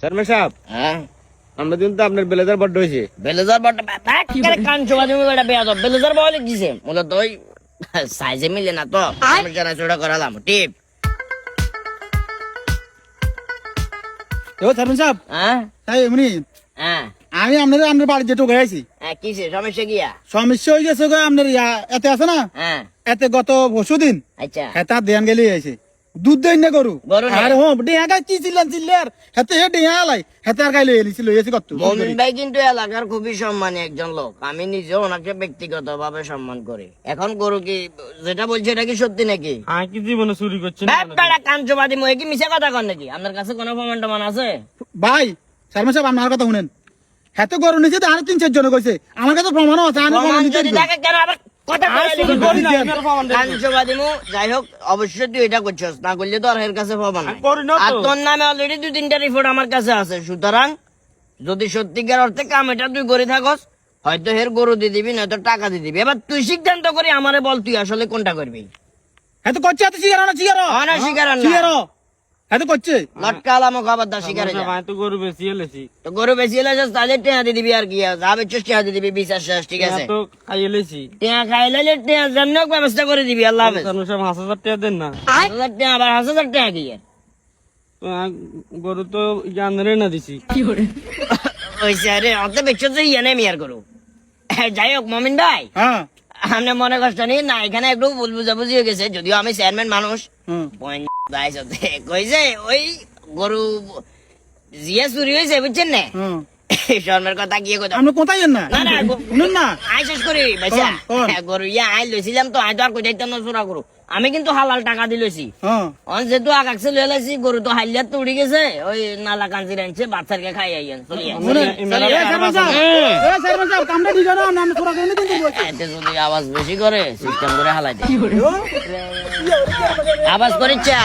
শর্মা সাহেব হ্যাঁ। আমরা দিন তো আপনার বেলেজার বড্ড হয়েছে। বেলেজার বড় ব্যাপারে কান চোবা তুমি বেটা বেয়া দাও বেলেজার বলে দিছে। মূলত ওই সাইজে মিলে না তো। আমি জানা চোরা করালাম টিপ। সাহেব হ্যাঁ? তাই এমনি। হ্যাঁ। আমি আপনার আপনার বাড়ি যেটু গেছি হ্যাঁ কিসে? সমস্যা গিয়া সমস্যা হয়ে গেছে গো আপনার এতে আছে না? হ্যাঁ। এতে গত পরশু দিন আচ্ছা। হেতা দেন গেলি আছে দুধ দেন না গরু। আরে হ্যাঁ কি ছিলেন চিল্লার? হেতে হে ডিয়া আলাই হেতে আর গাইলে এলিছিল এসে কত? মমিন ভাই কিন্তু এলাকার খুবই সম্মানী একজন লোক। আমি নিজেও ওনাকে ব্যক্তিগত ভাবে সম্মান করি। এখন গরু কি যেটা বলছে এটা কি সত্যি নাকি? হ্যাঁ কি জীবনে চুরি করছেন ব্যাপারটা কাঞ্চবাদী মই কি মিশা কথা কন নাকি? আপনার কাছে কোনো প্রমাণ টমান আছে? ভাই শর্মা সাহেব আপনার কথা শুনেন। হেতে গরু নিচে আর তিন চার জন কইছে। আমার কাছে প্রমাণও আছে আমি প্রমাণ দিতে কেন আবার কথা আর বলে চুরি লিখবি? করি দেন। কাঞ্চবাদী মু যাই হোক অবশ্যই তুই এটা করছিস। না করলে তো আর কাছে পাবা না। করি না তো। আর তোর নামে অলরেডি দুই তিনটা রিপোর্ট আমার কাছে আছে। সুতরাং যদি সত্যিকার অর্থে কাম এটা তুই করে থাকস হয়তো হের গরু দিয়ে দিবি নয়তো টাকা দিয়ে দিবি। এবার তুই সিদ্ধান্ত করি আমারে বল তুই আসলে কোনটা করবি। করছে না শিকার করছে? তো গরু বেশি এলেছি। তো গরু বেশি এলে যাস টেহা দিয়ে দিবি আর কি যা বেচছিস টেহা দিয়ে দিবি বিশ ঠিক আছে? তো খাই এলেছি। টেহা খাইলে টেহা যেমন ব্যবস্থা করে দিবি আল্লাহ হাফেজ। শর্মা সাহেব হাজার টাকা দেন না। হাজার টেহা আবার হাজার হাজার টেহা কি গরু তো জানরে না দিছি। ওই স্যারে অত ইয়ে নেই আর গরু। যাই হোক মমিন ভাই। হ্যাঁ। আপনি মনে কষ্ট নেই না এখানে একটু ভুল বুঝাবুঝি হয়ে গেছে যদিও আমি চেয়ারম্যান মানুষ। কইছে ওই গরু জিয়া চুরি হয়েছে বুঝছেন না? হুম। শর্মের কথা গিয়ে কথা আপনি কোথায় না? না, না, শুনুন না? আই শেষ করি ভাইসা? হ্যাঁ, গরু ইয়া আই লইছিলাম তো আই তো আর কইতাম না চোরা গরু। আমি কিন্তু হালাল টাকা দি লইছি। হ্যাঁ। অন যেহেতু আকাশে লয়ে লাইছি গরু তো হাইলিয়ার তো উড়ি গেছে ওই নালা কাঞ্চি রাখছে বাচ্চাকে খাই আইয়েন আমি যদি আওয়াজ বেশি করে সিস্টেম করে হালাই দে। আওয়াজ করিচ্ছা?